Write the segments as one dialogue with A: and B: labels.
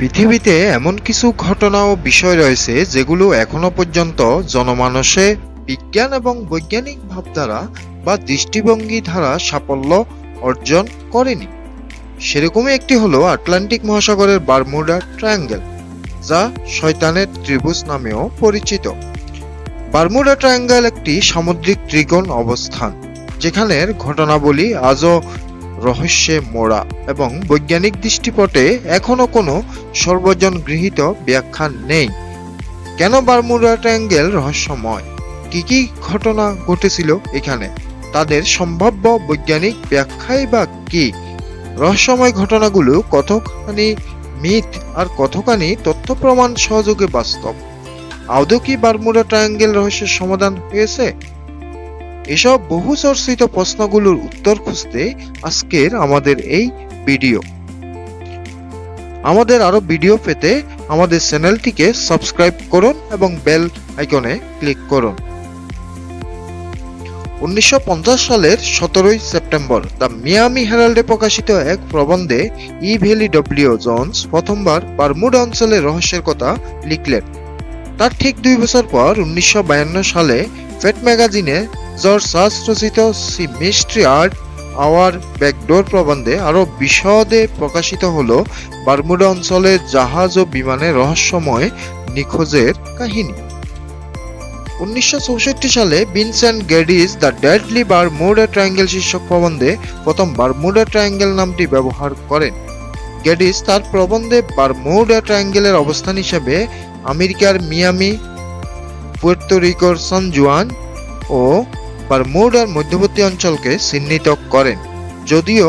A: পৃথিবীতে এমন কিছু ঘটনা ও বিষয় রয়েছে যেগুলো এখনও পর্যন্ত জনমানসে বিজ্ঞান এবং বৈজ্ঞানিক ভাবধারা বা দৃষ্টিভঙ্গি ধারা সাফল্য অর্জন করেনি। সেরকমই একটি হলো আটলান্টিক মহাসাগরের বারমুডা ট্রায়াঙ্গেল, যা শয়তানের ত্রিভুজ নামেও পরিচিত। বারমুডা ট্রায়াঙ্গেল একটি সামুদ্রিক ত্রিকোণ অবস্থান, যেখানের ঘটনাবলী আজও রহস্যে মোড়া এবং বৈজ্ঞানিক দৃষ্টিপটে এখনও কোনো সর্বজন গৃহীত ব্যাখ্যা নেই। কেন বারমুডা ট্রায়াঙ্গেল রহস্যময়? কি কি ঘটনা ঘটেছিল এখানে? তাদের সম্ভাব্য বৈজ্ঞানিক ব্যাখ্যাই বা কি? রহস্যময় ঘটনাগুলো কতখানি মিথ আর কতখানি তথ্য প্রমাণ সহযোগে বাস্তব? আদৌ কি বারমুডা ট্রায়াঙ্গেল রহস্যের সমাধান হয়েছে এসব বহু চর্চিত প্রশ্নগুলোর উত্তর খুঁজতে আজকের আমাদের এই ভিডিও। আমাদের আরও ভিডিও পেতে আমাদের চ্যানেলটিকে সাবস্ক্রাইব করুন এবং বেল আইকনে ক্লিক করুন। উনিশশো পঞ্চাশ সালের সতেরোই সেপ্টেম্বর, দ্য মিয়ামি হেরাল্ডে প্রকাশিত এক প্রবন্ধে ই ভ্যালি ডব্লিউ জোন্স প্রথমবার বারমুড অঞ্চলের রহস্যের কথা লিখলেন। তার ঠিক দুই বছর পর উনিশশো বায়ান্ন সালে ফেট ম্যাগাজিনে জর্জ সাস রচিত sea mystery art, our backdoor প্রবন্ধে আরও বিশদে প্রকাশিত হল বারমুডা অঞ্চলে জাহাজ ও বিমানের রহস্যময় নিখোঁজের কাহিনী। উনিশশো চৌষট্টি সালে Vincent Gaddis the deadly Bermuda triangle শীর্ষক প্রবন্ধে প্রথম বারমুডা ট্রায়াঙ্গেল নামটি ব্যবহার করেন। গেডিস তার প্রবন্ধে বারমুডা ট্রায়াঙ্গেলের অবস্থান হিসেবে আমেরিকার মিয়ামি, পুয়ের্তো রিকোর সান জুয়ান ও বারমুডার মধ্যবর্তী অঞ্চলকে চিহ্নিত করেন। যদিও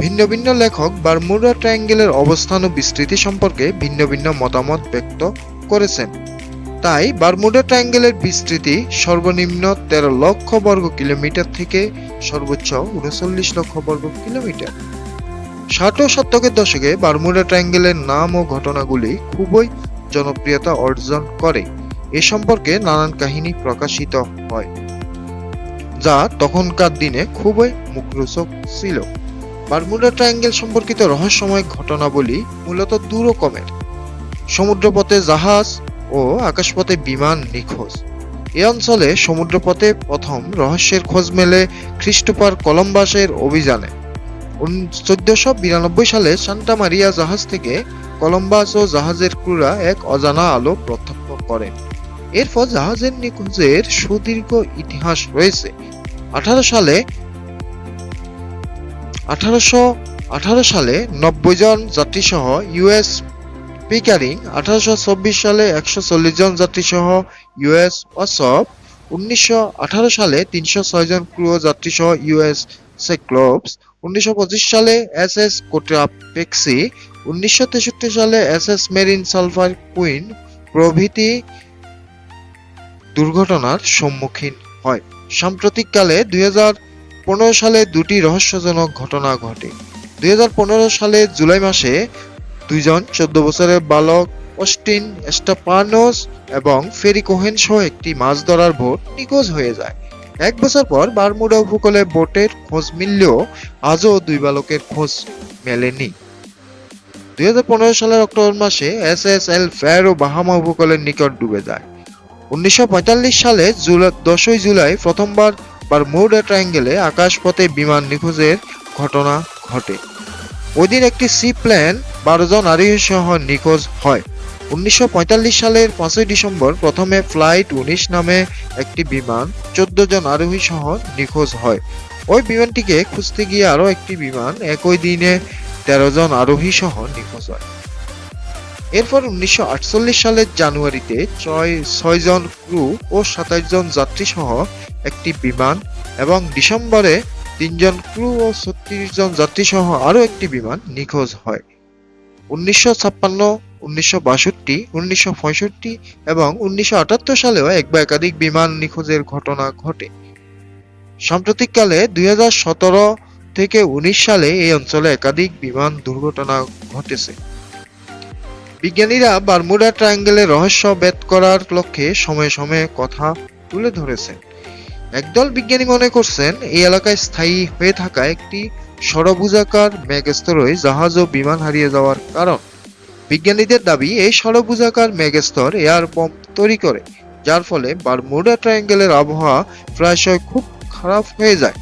A: ভিন্ন ভিন্ন লেখক বারমুডা ট্রায়াঙ্গেলের অবস্থান ও বিস্তৃতি সম্পর্কে ভিন্ন ভিন্ন মতামত ব্যক্ত করেছেন। তাই বারমুডা ট্রায়াঙ্গেলের বিস্তৃতি সর্বনিম্ন তেরো লক্ষ বর্গ কিলোমিটার থেকে সর্বোচ্চ উনচল্লিশ লক্ষ বর্গ কিলোমিটার। ষাট শতকের দশকে বারমুডা ট্রায়াঙ্গেলের নাম ও ঘটনাগুলি খুবই জনপ্রিয়তা অর্জন করে। এ সম্পর্কে নানান কাহিনী প্রকাশিত হয়। যা তখনকার দিনে খুবই মুখরোচক ছিল। বারমুডা ট্রায়াঙ্গেল সম্পর্কিত রহস্যময় ঘটনাবলী মূলত দু রকমের সমুদ্রপথে জাহাজ ও আকাশপথে বিমান নিখোঁজ। এ অঞ্চলে সমুদ্রপথে প্রথম রহস্যের খোঁজ মেলে খ্রিস্টোফার কলম্বাসের অভিযানে। চোদ্দশো বিরানব্বই সালে সান্টা মারিয়া জাহাজ থেকে কলম্বাস ও জাহাজের ক্রুরা এক অজানা আলো প্রত্যক্ষ করেন এরপর জাহাজের নিখোঁজের সুদীর্ঘ ইতিহাস রয়েছে। আঠারো সালে, আঠারোশো আঠারো সালে নব্বই জন যাত্রী সহ ইউএস পিকারিং আঠারোশো চব্বিশ সালে একশো চল্লিশ জন যাত্রী সহ ইউএস ওয়াসপ উনিশশো আঠারো সালে তিনশো ছয় জন ক্রু ও যাত্রী সহ ইউএস সাইক্লোপস উনিশশো পঁচিশ সালে এস এস কোট্রাপেক্সি উনিশশো তেষট্টি সালে S S Marine Sulphur Queen প্রভৃতি দুর্ঘটনার সম্মুখীন হয়। সাম্প্রতিককালে দুই সালে দুটি রহস্যজনক ঘটনা ঘটে। দুই সালে জুলাই মাসে দুইজন চোদ্দ বছরের বালক অস্টিন স্টাপানোস এবং ফেরি কোহেন সহ একটি মাছ ধরার বোট নিখোঁজ হয়ে যায়। এক বছর পর বারমুডা উপকূলে বোটের খোঁজ মিললেও আজও দুই বালকের খোঁজ মেলেনি। দুই হাজার পনেরো সালের অক্টোবর মাসে S S El Faro Bahama উপকূলের নিকট ডুবে যায়। উনিশশো পঁয়তাল্লিশ সালে জুলাই দশই জুলাই প্রথমবার বারমুডা ট্রায়াঙ্গেলে আকাশপথে বিমান নিখোঁজের ঘটনা ঘটে। ওই দিন একটি সি প্লেন বারো জন আরোহী সহ নিখোঁজ হয়। উনিশশো পঁয়তাল্লিশ সালের পাঁচই ডিসেম্বর প্রথমে ফ্লাইট উনিশ নামে একটি বিমান চোদ্দ জন আরোহী সহ নিখোঁজ হয়। ওই বিমানটিকে খুঁজতে গিয়ে আরও একটি বিমান একই দিনে তেরো জন আরোহী সহ নিখোঁজ হয়। এরপর উনিশশো আটচল্লিশ সালের জানুয়ারিতে ছয় জন ক্রু ও সাতাশ জন যাত্রী সহ একটি বিমান এবং ডিসেম্বরে তিনজন ক্রু ও ছত্রিশ জন যাত্রী সহ আরও একটি বিমান নিখোঁজ হয়। উনিশশো ছাপ্পান্ন, উনিশশো বাষট্টি, উনিশশো পঁয়ষট্টি এবং উনিশশো আটাত্তর সালেও এক বা একাধিক বিমান নিখোঁজের ঘটনা ঘটে। সাম্প্রতিককালে দুই হাজার সতেরো থেকে উনিশ সালে এই অঞ্চলে একাধিক বিমান দুর্ঘটনা ঘটেছে। বিজ্ঞানীরা বারমুডা ট্রায়াঙ্গেলের রহস্য ভেদ করার লক্ষ্যে সময়ে সময়ে কথা তুলে ধরেছেন। একদল বিজ্ঞানী মনে করছেন, এই এলাকায় স্থায়ী হয়ে থাকা একটি সরবুজাকার মেঘস্তরই জাহাজ ও বিমান হারিয়ে যাওয়ার কারণ। বিজ্ঞানীদের দাবি, এই সরবুজাকার মেঘস্তর এয়ার পম্প তৈরি করে, যার ফলে বারমুডা ট্রায়াঙ্গেলের আবহাওয়া প্রায়শই খুব খারাপ হয়ে যায়।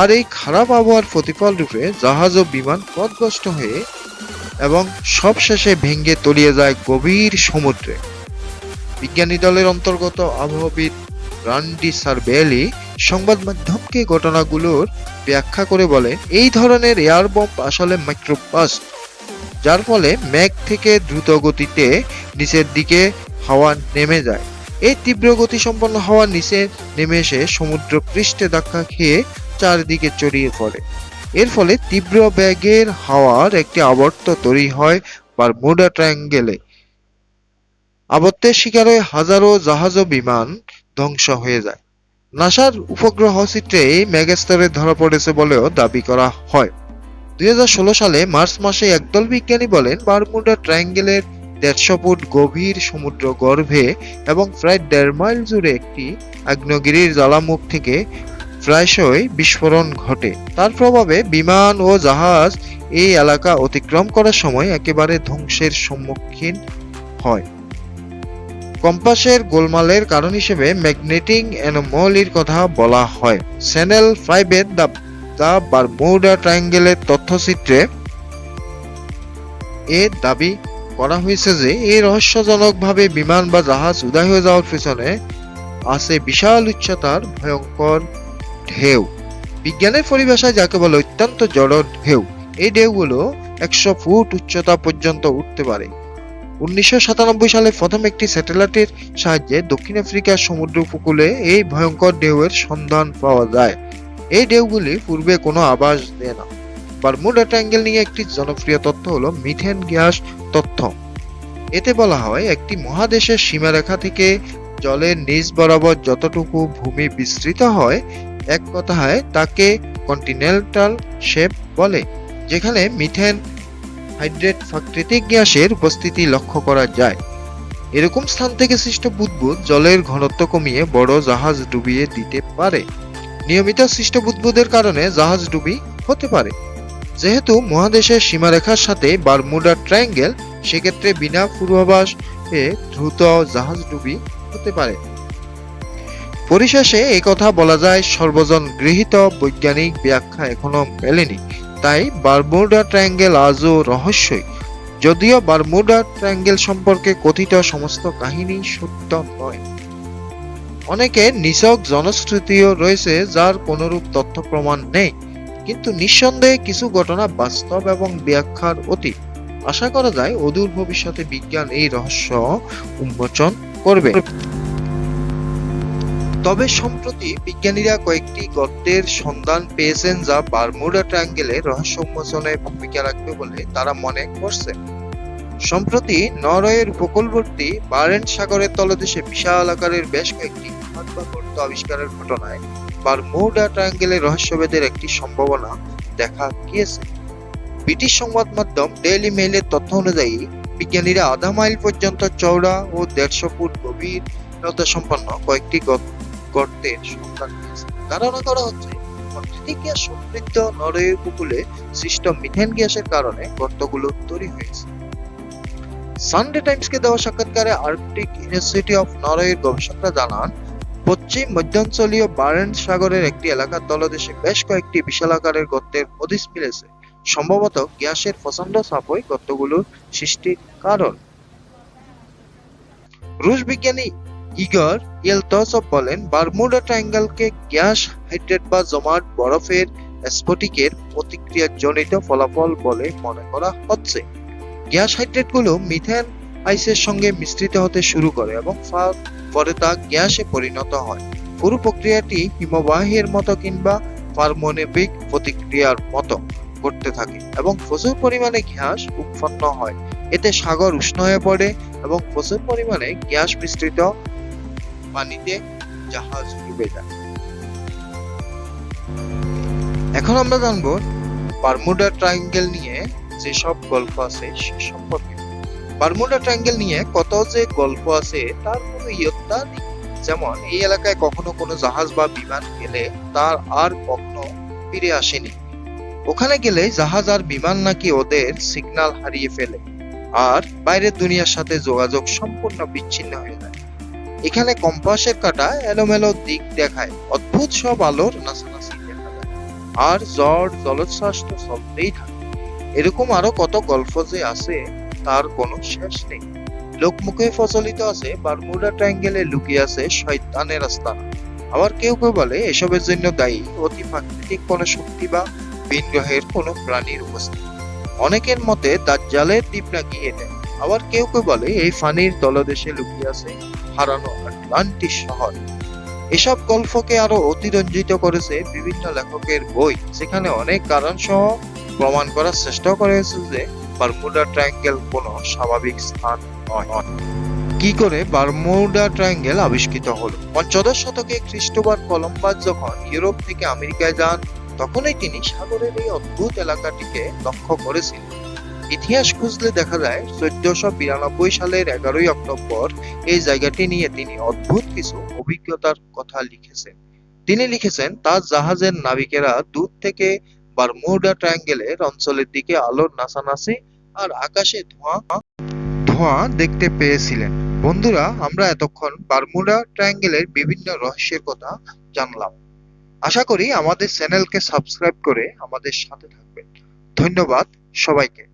A: আর এই খারাপ আবহাওয়ার প্রতিফল রূপে জাহাজ ও বিমান পথগ্রস্ত হয়ে এবং সবশেষে ভেঙে তলিয়ে যায় গভীর সমুদ্রে। বিজ্ঞানী দলের অন্তর্গত আবহাওয়াবিদ রান্ডি সারবেলি সংবাদ মাধ্যমকে ঘটনাগুলোর ব্যাখ্যা করে বলেন, এই ধরনের এয়ার বম্ব আসলে মাইক্রোবাস্ট, যার ফলে মেঘ থেকে দ্রুত গতিতে নিচের দিকে হাওয়া নেমে যায়। এই তীব্র গতি সম্পন্ন হাওয়া নিচে নেমে এসে সমুদ্র পৃষ্ঠে ধাক্কা খেয়ে চারদিকে ছড়িয়ে পড়ে। এর ফলে তীব্র বেগের হাওয়ার একটি আবর্ত তৈরি হয় বারমুডা ট্রায়াঙ্গেলে। আবর্তের শিকার হাজারো জাহাজ ও বিমান ধ্বংস হয়ে যায়। নাসার উপগ্রহ চিত্রে মেগাস্তরে ধরা পড়েছে বলেও দাবি করা হয়। দুই হাজার ষোলো সালে মার্চ মাসে একদল বিজ্ঞানী বলেন, বারমুডা ট্রায়াঙ্গেলের দেড়শো ফুট গভীর সমুদ্র গর্ভে এবং প্রায় দেড় মাইল জুড়ে একটি আগ্নেয়গিরির জ্বালামুখ থেকে প্রায়শই বিস্ফোরণ ঘটে। তার প্রভাবে বিমান ও জাহাজ এই এলাকা অতিক্রম করার সময় একেবারে ধ্বংসের সম্মুখীন হয়। কম্পাসের গোলমালের কারণ হিসেবে ম্যাগনেটিং অ্যানোমলির কথা বলা হয়। চ্যানেল ফাইভের দ্য দ্য বারমুডা ট্রায়াঙ্গেলের তথ্যচিত্রে এ দাবি করা হয়েছে যে, এই রহস্যজনকভাবে বিমান বা জাহাজ উদয় হয়ে যাওয়ার পিছনে আছে বিশাল উচ্চতার ভয়ঙ্কর ঢেউ। বিজ্ঞানের পরিভাষায় যাকে বলে অত্যন্ত জড় ঢেউ, এই ঢেউগুলো একশো ফুট উচ্চতা পর্যন্ত উঠতে পারে। উনিশশো সাতানব্বই সালে প্রথম একটি স্যাটেলাইটের সাহায্যে দক্ষিণ আফ্রিকার সমুদ্র উপকূলে এই ভয়ঙ্কর ঢেউয়ের সন্ধান পাওয়া যায়। এই ঢেউগুলি পূর্বে কোনো আভাস দেয় না। বারমুডা ট্রায়াঙ্গেল নিয়ে একটি জনপ্রিয় তথ্য হলো মিথেন গ্যাস তথ্য। এতে বলা হয়, একটি মহাদেশের সীমারেখা থেকে জলের নিচ বরাবর যতটুকু ভূমি বিস্তৃত হয় এক কথায় তাকে কন্টিনেন্টাল শেপ বলে, যেখানে মিথেন হাইড্রেট প্রাকৃতিক গ্যাসের উপস্থিতি লক্ষ্য করা যায়। এরকম স্থান থেকে সৃষ্ট বুদবুদ জলের ঘনত্ব কমিয়ে বড় জাহাজ ডুবিয়ে দিতে পারে। নিয়মিত সৃষ্ট বুদবুদের কারণে জাহাজ ডুবি হতে পারে। যেহেতু মহাদেশের সীমারেখার সাথে বারমুডা ট্রায়াঙ্গেল, সেক্ষেত্রে বিনা পূর্বাভাস দ্রুত জাহাজ ডুবি হতে পারে। পরিশেষে এই কথা বলা যায়, সর্বজন গৃহীত বৈজ্ঞানিক ব্যাখ্যা এখনও মেলেনি। তাই বারমুডা ট্রায়াঙ্গেল আজও রহস্যই। যদিও বারমুডা ট্রায়াঙ্গেল সম্পর্কে কথিত সমস্ত কাহিনী সত্য নয়। অনেকে নিছক জনশ্রুতিও রয়েছে যার কোনরূপ তথ্য প্রমাণ নেই। কিন্তু নিঃসন্দেহে কিছু ঘটনা বাস্তব এবং ব্যাখ্যার অতীত। আশা করা যায় অদূর ভবিষ্যতে বিজ্ঞান এই রহস্য উন্মোচন করবে। তবে সম্প্রতি বিজ্ঞানীরা কয়েকটি গর্তের সন্ধান পেয়েছেন যা বারমুডা ট্রায়াঙ্গেলে রহস্য উন্মোচনে ভূমিকা রাখবে বলে তারা মনে করছেন সম্প্রতি নরওয়ের উপকূলবর্তী বারেন্ট সাগরের তলদেশে বিশাল আকারের বেশ কয়েকটি গর্ত আবিষ্কারের ঘটনায় বারমুডা ট্রায়াঙ্গেলের রহস্যভেদের একটি সম্ভাবনা দেখা গিয়েছে। ব্রিটিশ সংবাদ মাধ্যম ডেইলি মেইলের তথ্য অনুযায়ী বিজ্ঞানীরা আধা মাইল পর্যন্ত চওড়া ও দেড়শো ফুট গভীরতা সম্পন্ন কয়েকটি গর্ত- গর্তের সন্ধান পেয়েছে ধারণা করা হচ্ছে প্রাকৃতিক গ্যাস সমৃদ্ধ নরওয়ের উপকূলে সৃষ্ট মিথেন গ্যাসের কারণে গর্তগুলো তৈরি হয়েছে। সানডে টাইমসকে দেওয়া সাক্ষাৎকারে আর্কটিক ইউনিভার্সিটি অফ নরওয়ের গবেষকরা জানান, পশ্চিম, মধ্যাঞ্চলীয় বারেন্ট সাগরের একটি এলাকার তলদেশে বেশ কয়েকটি বিশাল আকারের গর্তের হদিস মিলেছে সম্ভবত গ্যাসের প্রচণ্ড চাপই গর্তগুলোর সৃষ্টির কারণ। রুশ বিজ্ঞানী ইগর ইয়েলতসব বলেন, বারমুডা ট্রায়াঙ্গেলকে গ্যাস, হাইড্রেট বা জমাট, বরফের স্ফটিকের প্রতিক্রিয়াজনিত ফলাফল বলে মনে করা হচ্ছে। গ্যাস হাইড্রেটগুলো মিথেন আইসের সঙ্গে মিশ্রিত হতে শুরু করে এবং পরে তা গ্যাসে পরিণত হয়। পুরো প্রক্রিয়াটি হিমবাহের মতো কিংবা পারমাণবিক প্রতিক্রিয়ার মতো ঘটতে থাকে এবং প্রচুর পরিমাণে গ্যাস উৎপন্ন হয়। এতে সাগর উষ্ণ হয়ে পড়ে এবং প্রচুর পরিমাণে গ্যাস মিশ্রিত পানিতে জাহাজ ডুবে যায়। এখন আমরা জানব বারমুডা ট্রায়াঙ্গেল নিয়ে যেসব গল্প আছে সে সম্পর্কে। বারমুডা ট্রায়াঙ্গেল নিয়ে কত যে গল্প আছে, তার কোনো ইয়ত্তা নেই। যেমন, এই এলাকায় কখনো কোনো জাহাজ বা বিমান গেলে তার আর কখনো ফিরে আসেনি। ওখানে গেলে জাহাজ আর বিমান নাকি ওদের সিগন্যাল হারিয়ে ফেলে। আর বাইরের দুনিয়ার সাথে যোগাযোগ সম্পূর্ণ বিচ্ছিন্ন হয়ে এখানে কম্পাসের কাটা এলোমেলো দিক দেখায়। অদ্ভুত সব আলোর নাচানাচি দেখা যায়। আর জ্বর জলোচ্ছ্বাস তো চলতেই থাকে। এরকম আরও কত গল্প যে আছে, তার কোনো শেষ নেই। লোকমুখে প্রচলিত আছে, বারমুডা ট্রায়াঙ্গেলে লুকিয়ে আছে শয়তানের আস্তানা। আবার কেউ কেউ বলে, এসবের জন্য দায়ী, অতি প্রাকৃতিক কোনো শক্তি বা ভিন গ্রহের কোনো প্রাণীর উপস্থিতি। অনেকের মতে দাজ্জালের দ্বীপ নাকি এটা আবার কেউ কেউ বলে, এই ফানির তলদেশে লুকিয়ে আছে হারানো আটলান্টিস শহর। এসব গল্পকে আরও অতিরঞ্জিত করেছে বিভিন্ন লেখকের বই, যেখানে অনেক কারণ সহ প্রমাণ করার চেষ্টা করেছে যে বারমুডা ট্রায়াঙ্গেল কোনো স্বাভাবিক স্থান নয়। কি করে বারমুডা ট্রায়াঙ্গেল আবিষ্কৃত হলো? পঞ্চদশ শতকে খ্রিস্টোবার কলম্বাস যখন ইউরোপ থেকে আমেরিকায় যান, তখনই তিনি সাগরের এই অদ্ভুত এলাকাটিকে লক্ষ্য করেছিলেন। ইতিহাস খুঁজলে দেখা যায় চোদ্দশো বিরানব্বই সালের এগারোই অক্টোবর এই জায়গাটি নিয়ে তিনি অদ্ভুত কিছু অভিজ্ঞতার কথা লিখেছেন। তিনি লিখেছেন, তার জাহাজের নাবিকেরা দূর থেকে বারমুডা ট্রায়াঙ্গেলের অঞ্চলের দিকে আলোর নাচানাচি আর আকাশে ধোঁয়া ধোঁয়া দেখতে পেয়েছিলেন। বন্ধুরা, আমরা এতক্ষণ বারমুডা ট্রায়াঙ্গেলের বিভিন্ন রহস্যের কথা জানলাম। আশা করি আমাদের চ্যানেলকে সাবস্ক্রাইব করে আমাদের সাথে থাকবেন। ধন্যবাদ সবাইকে।